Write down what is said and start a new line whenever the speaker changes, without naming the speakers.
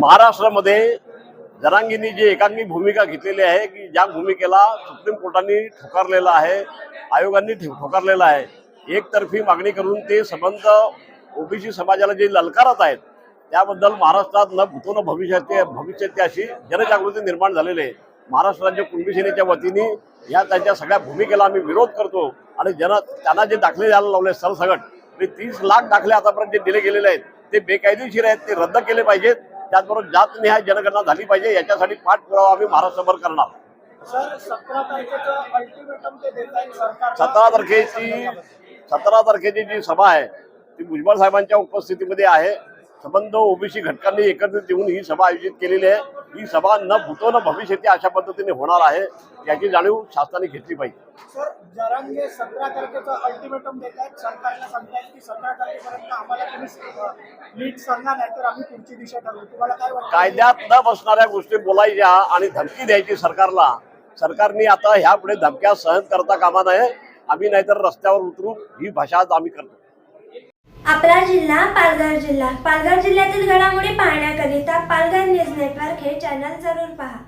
महाराष्ट्रामध्ये जरांगींनी जी एकांगी भूमिका घेतलेली आहे की ज्या भूमिकेला सुप्रीम कोर्टाने ठोकारलेला आहे आयोगांनी ठोकारलेला आहे एकतर्फी मागणी करून ते संबंध ओबीसी समाजाला जे ललकारत आहेत त्याबद्दल महाराष्ट्रात न भूतो न भविष्यात भविष्यात अशी जनजागृती निर्माण झालेली आहे. महाराष्ट्र राज्य कुणबी सेनेच्या वतीने या त्यांच्या सगळ्या भूमिकेला आम्ही विरोध करतो आणि जन त्यांना जे दाखले द्यायला लावले सरसगट ते तीस लाख दाखले आतापर्यंत जे दिले गेलेले आहेत ते बेकायदेशीर आहेत ते रद्द केले पाहिजेत. त्याचबरोबर जातनिहाय जनगणना झाली पाहिजे याच्यासाठी पाठपुरावा आम्ही महाराष्ट्रभर करणार. सतरा तारखेची सतरा तारखेची जी सभा आहे ती भुजबळ साहेबांच्या उपस्थितीमध्ये आहे. संबंध ओबीसी घटकांनी एकत्रित येऊन ही सभा आयोजित केलेली आहे. ही सभा न भूतो न भविष्यती अशा पद्धतीने होणार आहे याची जाणीव शासनाने घेतली पाहिजे.
सर जरांगे सतरा तारखेचं अल्टिमेटम देत आहेत सरकारला सांगतायत की सतरा तारखेपर्यंत आम्हाला तुम्ही नीट सांगा नाही तर आम्ही पुढची दिशा ठरवू. तुम्हाला काय वाटतं?
कायद्यात न बसणाऱ्या गोष्टी बोलायच्या आणि धमकी द्यायची सरकारला. सरकारने आता ह्यापुढे धमक्या सहन करता कामा नये. आम्ही नाहीतर रस्त्यावर उतरू ही भाषा आज आम्ही करतो.
आपला जिल्हा पालघर जिल्हा. पालघर जिल्ह्यातील घडामोडी पाहण्याकरिता पालघर न्यूज नेटवर्क हे चॅनल जरूर पहा.